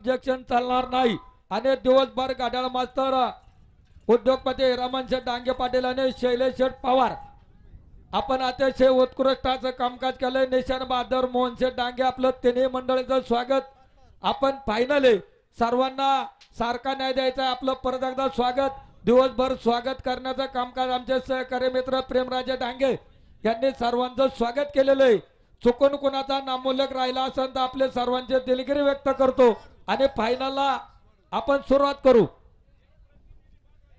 Injection चालणार नाही. आणि दिवसभर गाड्याळ मास्तर उद्योगपती रमण शेठ डांगे पाटील आणि शैलेश शेठ पवार. आपण अतिशय उत्कृष्टाचं कामकाज केलंय. निशान बहादर मोहन शेठ डांगे आपलं तिन्ही मंडळीचं स्वागत. आपण फायनल आहे सर्वांना सारखा न्याय द्यायचा आपलं परत एकदा स्वागत. दिवसभर स्वागत करण्याचं कामकाज आमचे सहकारी मित्र प्रेमराजे डांगे यांनी सर्वांचं स्वागत केलेलं आहे. चुकून कुणाचा नामोल्लेख राहिला असेल तर आपले सर्वांचे दिलगिरी व्यक्त करतो. आणि फायनलला आपण सुरुवात करू.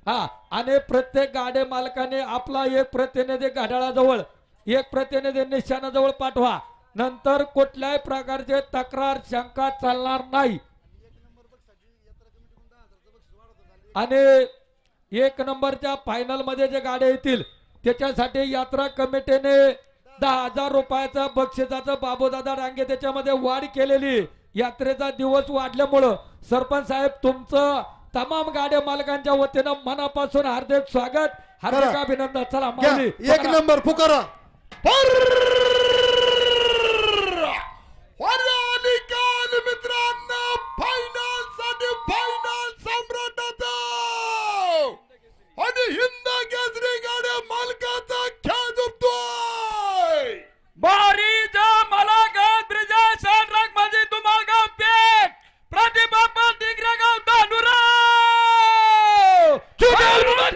हा आणि प्रत्येक गाडे मालकाने आपला एक प्रतिनिधी घड्याळाजवळ एक प्रतिनिधी निशाणाजवळ पाठवा. नंतर कुठल्याही प्रकारचे तक्रार शंका चालणार नाही. आणि एक नंबरच्या फायनलमध्ये जे गाड्या येतील त्याच्यासाठी यात्रा कमिटीने दहा हजार रुपयाचा बक्षिसाचं बाबूदादा डांगे त्याच्यामध्ये वाढ केलेली. आहे. यात्रेचा दिवस वाढल्यामुळं सरपंच साहेब तुमचं तमाम गाड्या मालकांच्या वतीनं मनापासून हार्दिक स्वागत हार्दिक करा. अभिनंदन चला घ्या, माऊली, एक पकडा. नंबर पुकारा मित्रांनो फायनलसाठी फायनल सम्राटाचा आणि हिंद Calma,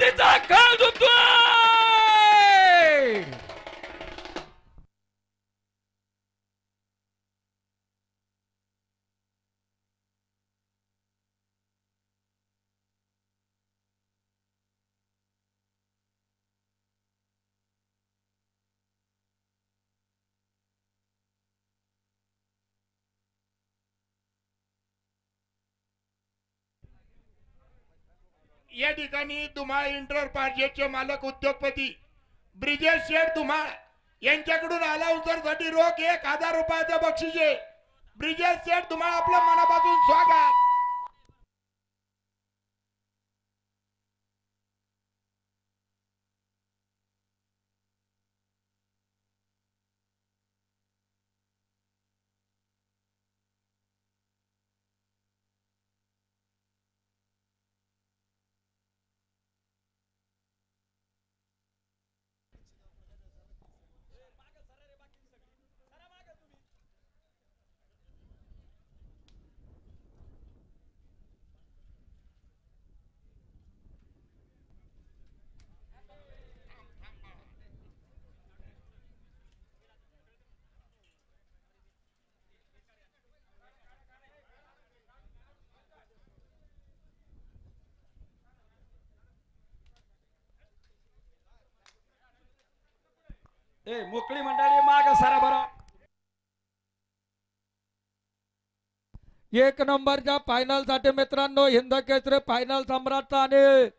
या ठिकाणी धुमाळ इंटर पार्जेटचे मालक उद्योगपती ब्रिजेश शेठ धुमाळ यांच्याकडून आला उतरसाठी रोख एक हजार रुपयाचं बक्षीस आहे. ब्रिजेश शेठ धुमाळ आपलं मनापासून स्वागत. ए मोकळी मंडळी माग सारा बरं. एक नंबरच्या फायनलसाठी मित्रांनो हिंद केसरी फायनल सम्राटचा आणि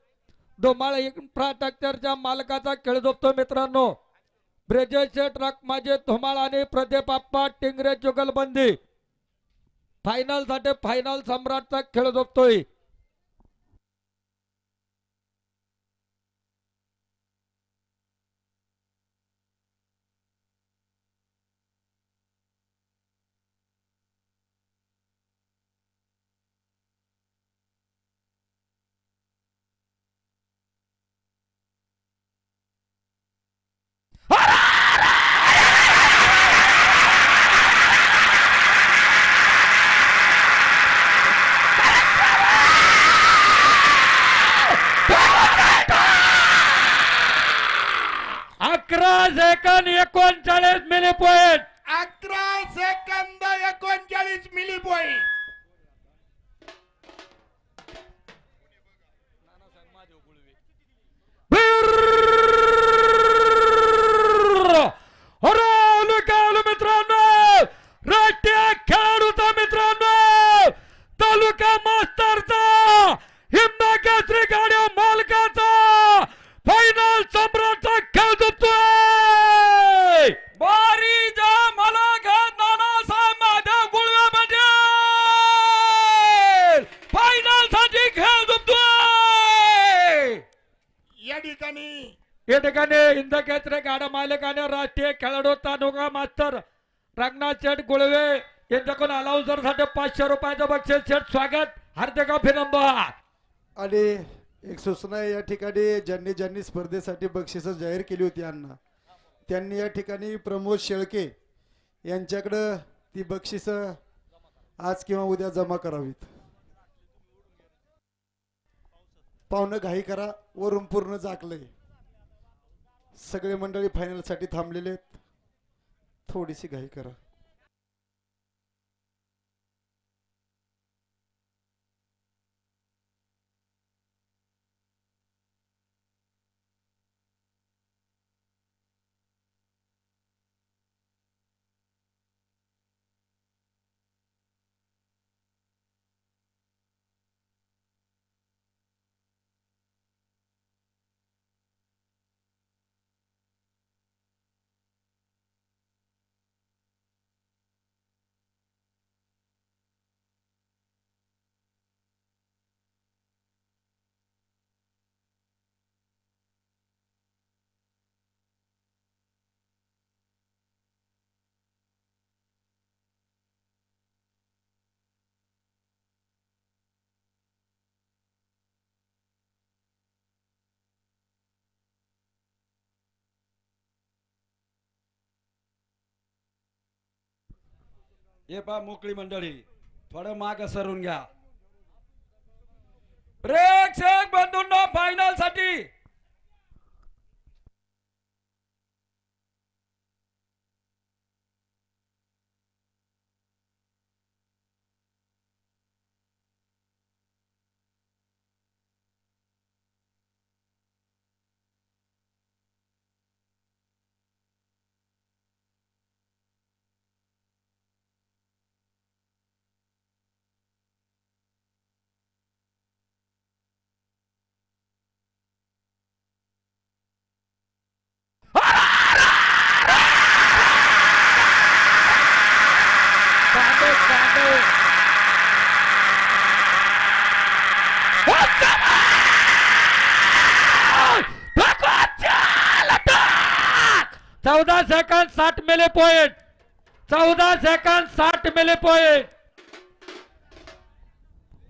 डोमाळ इन्फ्रास्ट्रक्चरच्या मालकाचा खेळ झोपतो मित्रांनो. ब्रिजेश ट्रक माझे धुमाळ आणि प्रदीप आप्पा टिंगरे जुगलबंदी. फायनलसाठी फायनल सम्राटचा खेळ झोपतोय अकरा सेकंद एकोणचाळीस मिली पॉईंट अकरा सेकंद एकोणचाळीस मिली पॉईंट मित्रांनो राष्ट्रीय खेळाडूचा मित्रांनो तालुका मास्टरचा हिंदा केसरी गाड्या मालकाचा फायनल सम्राटचा खेळ ठिकाणी. या ठिकाणी हिंद केसरी गाडा मालक आणि राष्ट्रीय खेळाडू तालुका मास्तर रंगनाथ शेठ गुळवे यांच्याकडून अलाउन्सरसाठी पाचशे रुपयाचं बक्षीस शेठ स्वागत. हार्दिक अभिनंदन. आणि एक सूचना आहे या ठिकाणी ज्यांनी ज्यांनी स्पर्धेसाठी बक्षिसं जाहीर केली होती अण्णा त्यांनी या ठिकाणी प्रमोद शेळके यांच्याकडं ती बक्षिसं आज किंवा उद्या जमा करावीत. पाहुणं घाई करा वरून पूर्ण जाकलंय सगळे मंडळी फायनलसाठी थांबलेले आहेत. थोडीशी घाई करा. हे पा मोकळी मंडळी थोडं माग सरून घ्या प्रेक्षक बंधूंनो फायनलसाठी कांदे कांदे चौदा सेकंद साठ मेले पॉइंट चौदा सेकंद साठ मेले पॉइंट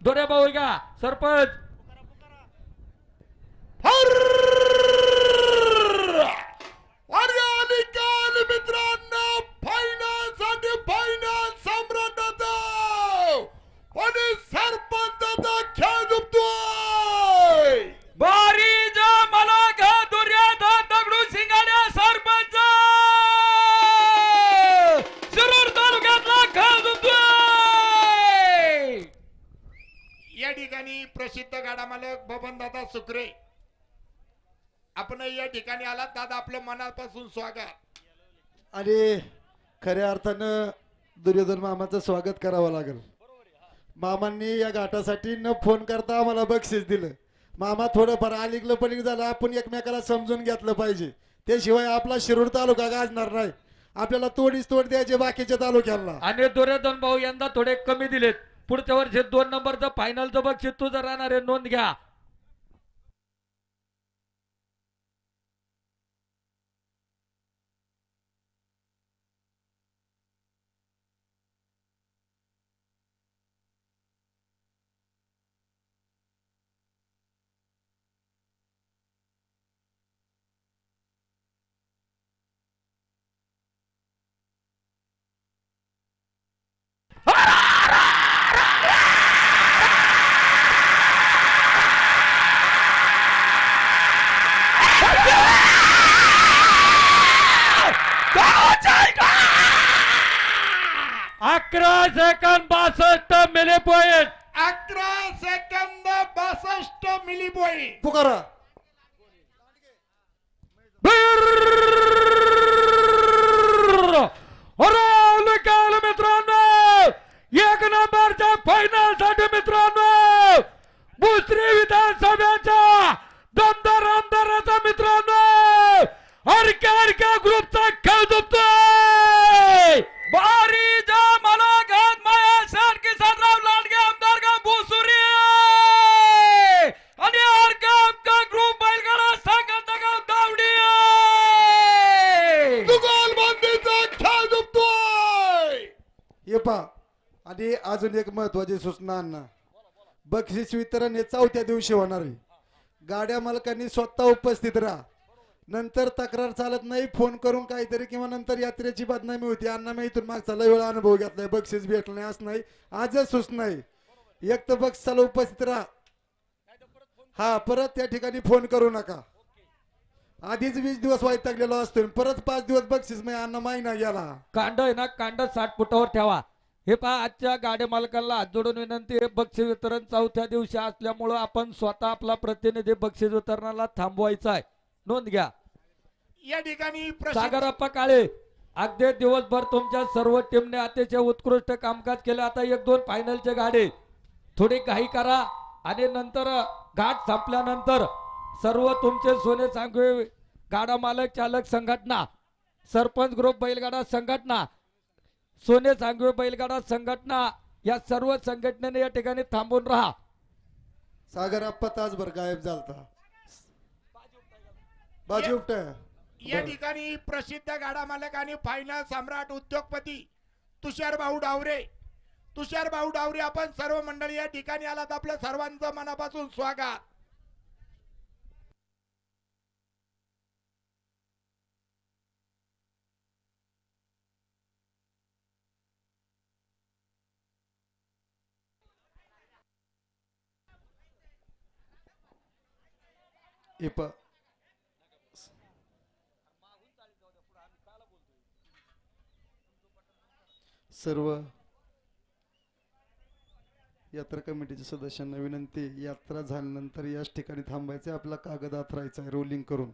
दोन्ही भाऊ का सरपंच. प्रसिद्ध गाडा मालक बबन दादा सुकरे. आपण या ठिकाणी आलात दादा आपलं मनापासून स्वागत. आणि खऱ्या अर्थानं दुर्योधन मामाचं स्वागत करावं लागेल. मामांनी या घाटासाठी न फोन करता आम्हाला बक्षीस दिलं. मामा थोडंफार अलीकलं पलीक झालं आपण एकमेकाला समजून घेतलं पाहिजे. त्याशिवाय आपला शिरूर तालुका गाजणार नाही. आपल्याला तोडीस तोड द्यायचे बाकीच्या तालुक्यांना. आणि दुर्योधन भाऊ यंदा थोडे कमी दिलेत. पुढच्या वर्षी दोन नंबरचं फायनलचं बक्षीस तुझं राहणार आहे नोंद घ्या. अकरा सेकंद बासष्ट मिले पॉइंट अकरा सेकंद बासष्ट मिली पॉईंट पुकारा काल मित्रांनो! एक नंबरच्या फायनलसाठी मित्रांनो! भुसरी विधानसभेच्या दमदार आमदाराचा मित्रांनो! हरक्या हरक्या ग्रुपचा खेळ झुकतोय आणि अजून एक महत्वाची सूचना अण्णा. बक्षीस वितरण हे चौथ्या दिवशी होणार आहे. गाड्या मालकांनी स्वतः उपस्थित राहा. नंतर तक्रार चालत नाही फोन करून काहीतरी किंवा नंतर यात्रेची बदनामी होती. अण्णा मी इथून मागचा लय वेळा अनुभव घेतलाय. बक्षीस भेटलं नाही असं नाही. आजच सूचना आहे. एक तर बक्षिसाला उपस्थित राहा. हा परत त्या ठिकाणी फोन करू नका. आधीच वीस दिवस वैतागलेलो असतो परत पाच दिवस बक्षीस मी अण्णा ना गेला. कांड आहे ना कांड साठ फुटावर ठेवा. हे पहा आजच्या गाडी मालकांना हात जोडून विनंती आहे बक्षीस वितरण चौथ्या दिवशी असल्यामुळं आपण स्वतः आपला प्रतिनिधी बक्षीस वितरणाला थांबवायचा आहे. नोंद घ्या. या ठिकाणी सागरप्पा काळे अगदी दिवसभर तुमच्या सर्व टीमने अतिशय उत्कृष्ट कामकाज केलं. आता एक दोन फायनलचे गाडी. थोडी घाई करा आणि नंतर घाट संपल्यानंतर सर्व तुमचे सोने सांगवे गाडा मालक चालक संघटना सरपंच ग्रुप बैलगाडा संघटना सोने सांगवे बैलगाडा संघटना या सर्व संघटनेने या ठिकाणी थांबून राहा. सागर आप्पा तासभर गायब झालता. बाजी या ठिकाणी प्रसिद्ध गाडा मालक आणि फायनल सम्राट उद्योगपती तुषार भाऊ डावरे. तुषार भाऊ डावरे आपण सर्व मंडळी या ठिकाणी आलात. आपलं सर्वांचं मनापासून स्वागत. இப்ப सर्व यात्रा कमिटीच्या सदस्यांना विनंती यात्रा झाल्यानंतर याच ठिकाणी थांबायचे आपला कागद आथरायचा आहे रोलिंग करून.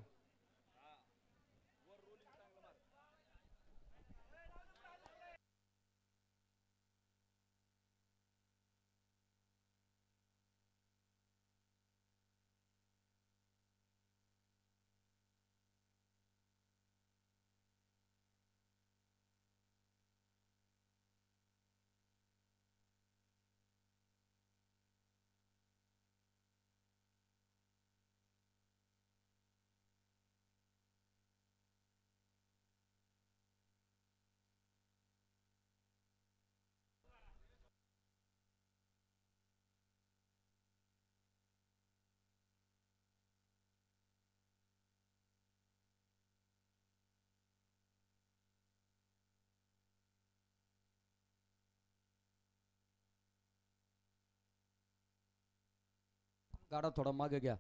गाडा थोडा मागे घ्या.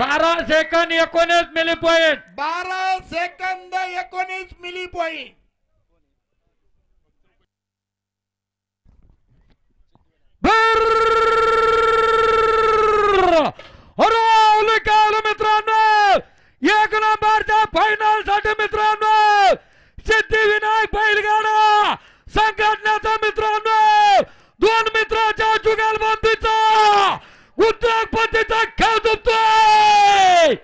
बारा सेकंद एकोणीस मिली पॉईंट बारा सेकंद एकोणीस मिली पॉईंट हरवलं काल मित्रांनो. एक नंबरच्या फायनलसाठी मित्रांनो सिद्धिविनायक बैलगाडा संघटनेचा मित्रांनो दोन मित्राच्या जुगलबंदीचा उद्योगपतीचा खेळ दुखतोय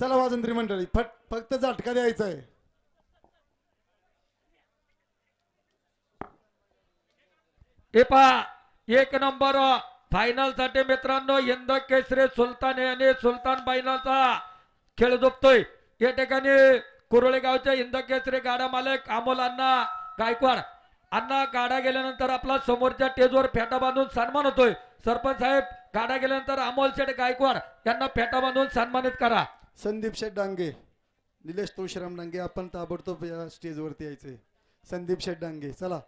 चला वाजंत्री मंडळी फट फक्त झटका द्यायचा आहे हे पहा एक नंबर फायनलसाठी मित्रांनो यंद केसरे सुलतान आणि सुलतान फायनलचा खेळ झोपतोय या ठिकाणी कुरळेगावच्या हिंद गाडा मालक अमोल अण्णा गायकवाड. अण्णा गाडा गेल्यानंतर आपला समोरच्या टेजवर फेटा बांधून सन्मान होतोय. सरपंच साहेब गाडा गेल्यानंतर अमोल शेठ गायकवाड यांना फेटा बांधून सन्मानित करा. संदीप शेठ डांगे निलेश तुळशीराम डांगे आपण ताबडतोब या स्टेजवरती यायचे. संदीप शेठ डांगे चला.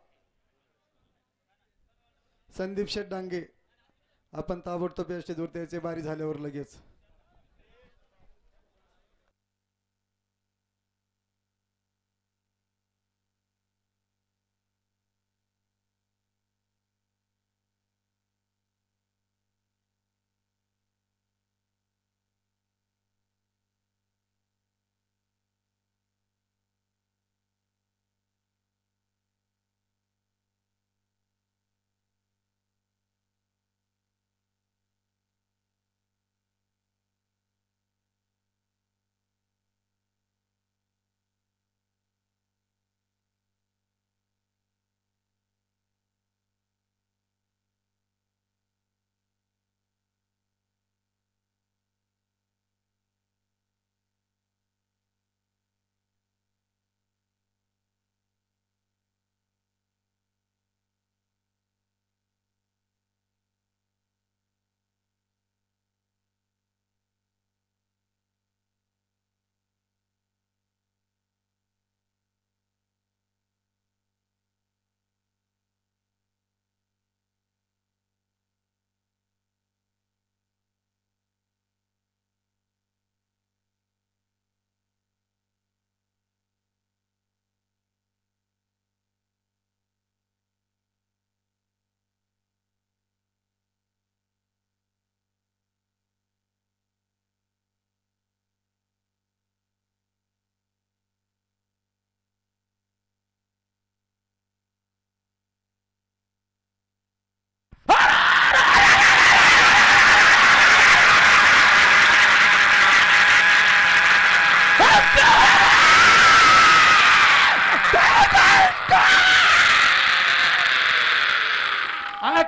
संदीप शेठ डांगे आपण ताबडतोब या स्टेजवरती यायचे बारी झाल्यावर लगेच.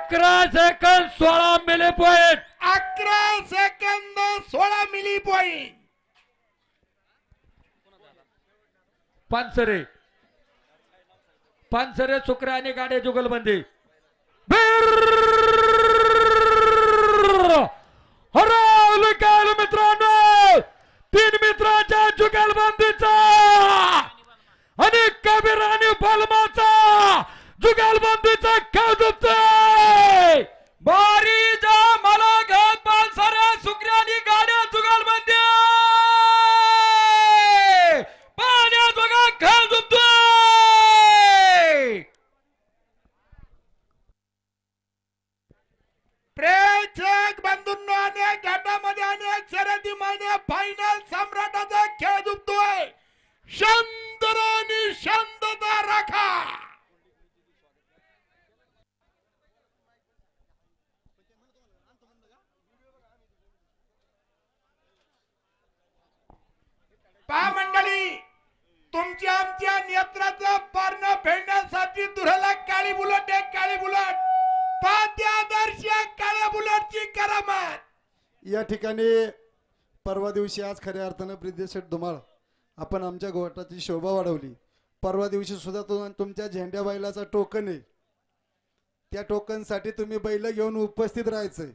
अकरा सेकंद सोळा मिली पॉईंट अकरा सेकंद सोळा मिली पॉइंट. पानसरे. पानसरे सुकरे आणि गाड्या जुगलबंदी. मित्रांनो तीन मित्राच्या जुगलबंदीचा आणि कबीर आणि बलमाचा जुगलबंदीचा खेळ Bodies. दिवशी आज खऱ्या अर्थानं ब्रिजेश शेठ धुमाळ आपण आमच्या गोटाची शोभा वाढवली. परवा दिवशी सुद्धा तो तुमच्या झेंड्या बैलाचा टोकन आहे. त्या टोकनसाठी तुम्ही बैल घेऊन उपस्थित राहायचंय.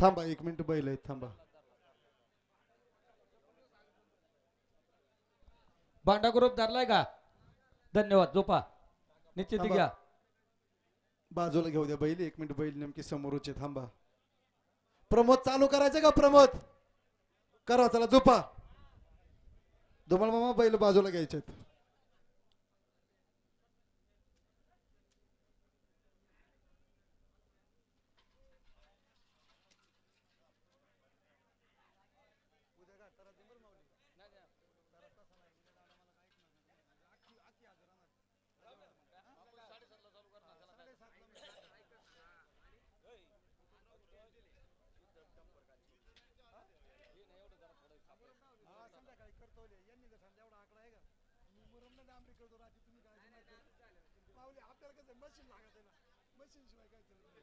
थांबा एक मिनिट बैल आहेत थांबा. भांडा ग्रुप धरलाय का? धन्यवाद झोपा. निश्चित. घ्या. बाजूला घेऊ द्या बैल एक मिनिट बैल नेमकी समोरच आहे थांबा. प्रमोद चालू करायचं का प्रमोद? करा चला झोपा. धुमाळ मामा बैल बाजूला घ्यायचे तवले यांनी जर सांगितलं एवढा आकडा आहे का? मी मुरमला डांबरी करतो रात्री तुम्ही काय पावले आपल्याला कसं मशीन लागत आहे ना? मशीन शिवाय काय चालत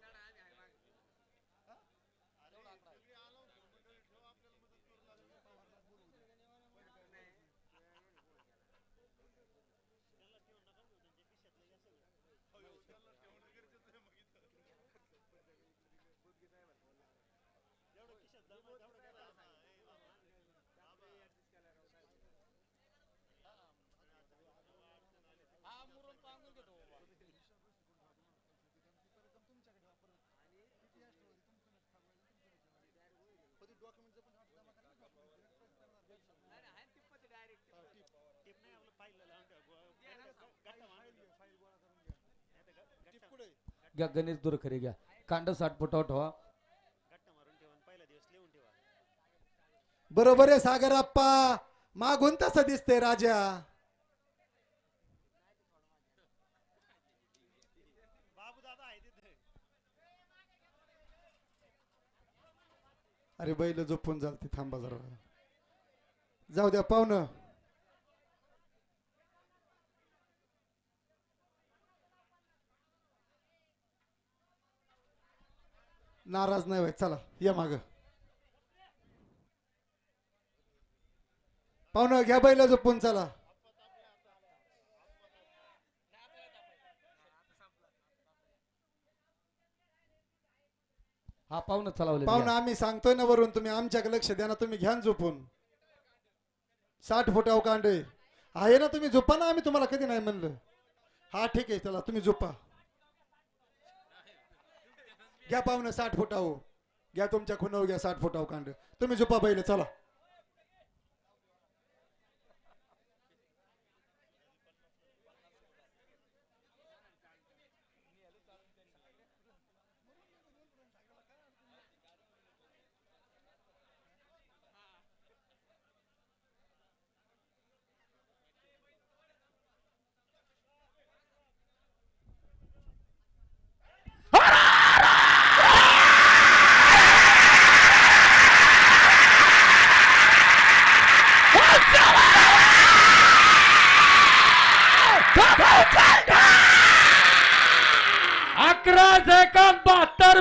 घ्या गणेश दुरखरे घ्या. कांड साठ फुटावर ठेवा. बरोबर आहे सागराप्पा मागून तसं दिसते राजा. अरे बैल झोपून चालते थांबा जरा. जाऊ द्या पाहुणं. नाराज नाही व्हाय चला या माग. पाहुणं घ्या बैल झोपून चला. हा पाहुणं चालवले पाहुणं आम्ही सांगतोय ना वरून तुम्ही आमच्याकडे लक्ष द्या ना तुम्ही घ्या ना झोपून साठ फुटाव कांडे आहे ना तुम्ही झोपा ना आम्ही तुम्हाला कधी नाही म्हणलं. हा ठीक आहे चला तुम्ही झोपा घ्या पाहुणं साठ फुटाव. घ्या तुमच्या खुनाव घ्या साठ फुटाव कांड. तुम्ही झोपा बैल चला.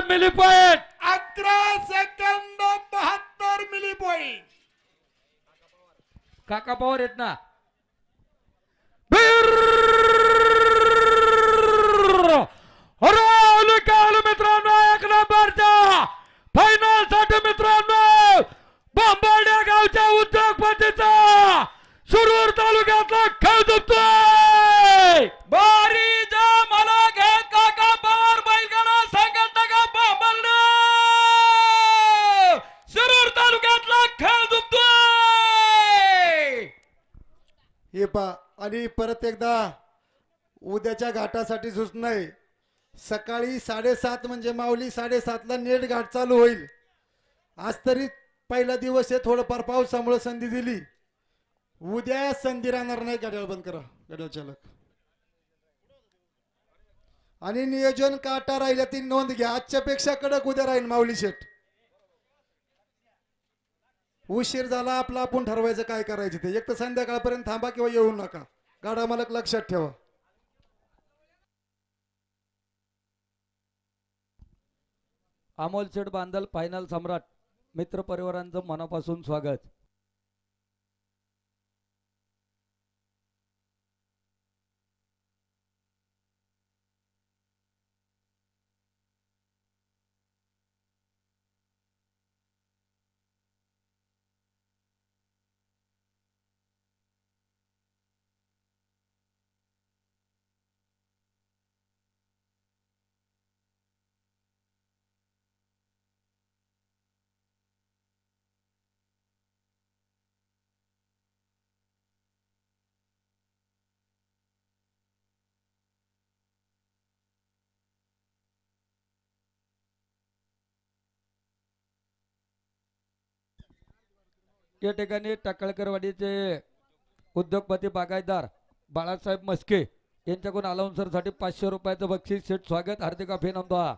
मिली पॉईंट अकरा सेकंद बहात्तर मिली पॉईंट काका पवार आहेत ना? उद्याच्या घाटासाठी सुचणं आहे सकाळी साडेसात म्हणजे माऊली साडेसातला नेट घाट चालू होईल. आज तरी पहिला दिवस आहे थोडंफार पावसामुळे संधी दिली. उद्या संधी राहणार नाही गाड्या बंद करा गाड्या चालक. आणि नियोजन काटा राहिल्या ती नोंद घ्या. आजच्या पेक्षा कडक उद्या राहील माऊली शेठ. उशीर झाला आपला आपण ठरवायचं काय करायचं ते. एक तर संध्याकाळपर्यंत थांबा किंवा येऊ नका. गाडा मालक लक्षात ठेवा. अमोल शेठ बांदल फायनल सम्राट मित्र परिवारांचं मनापासून स्वागत. या ठिकाणी टाकळकरवाडीचे उद्योगपती बागायतदार बाळासाहेब मस्के यांच्याकडून अलाउन्सरसाठी पाचशे रुपयाचं बक्षीस सेट स्वागत हार्दिक अभिनंदन.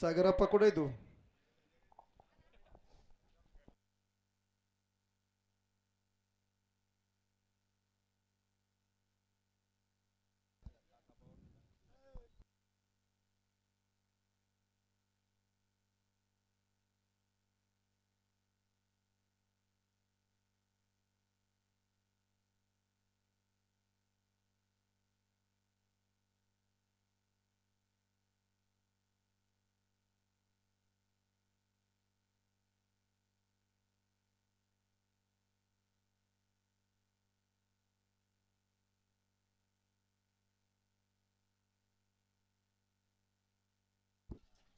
सागरा पकडे तू.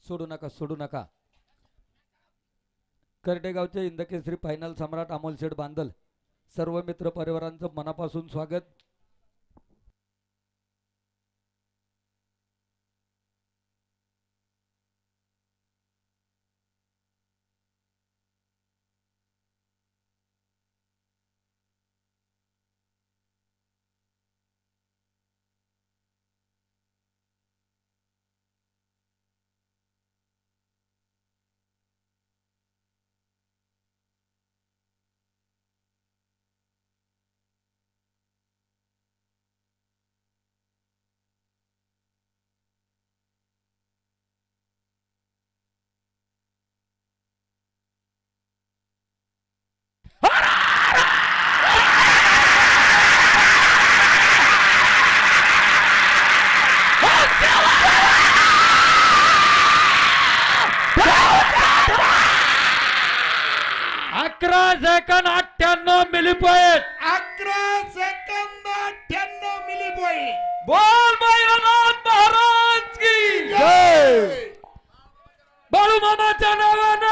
सोडू नका सोडू नका. करडेगावचे इंदकेसरी फायनल सम्राट अमोल शेठ बांदल सर्व मित्र परिवारांचं मनापासून स्वागत. अकरा सेकंद अठ्ठ्याण्णव मिली पॉईंट अकरा सेकंद अठ्ठ्याण्णव मिली पॉईंट बोल भैरवनाथ महाराज की जय बाळू मामाच्या नावानं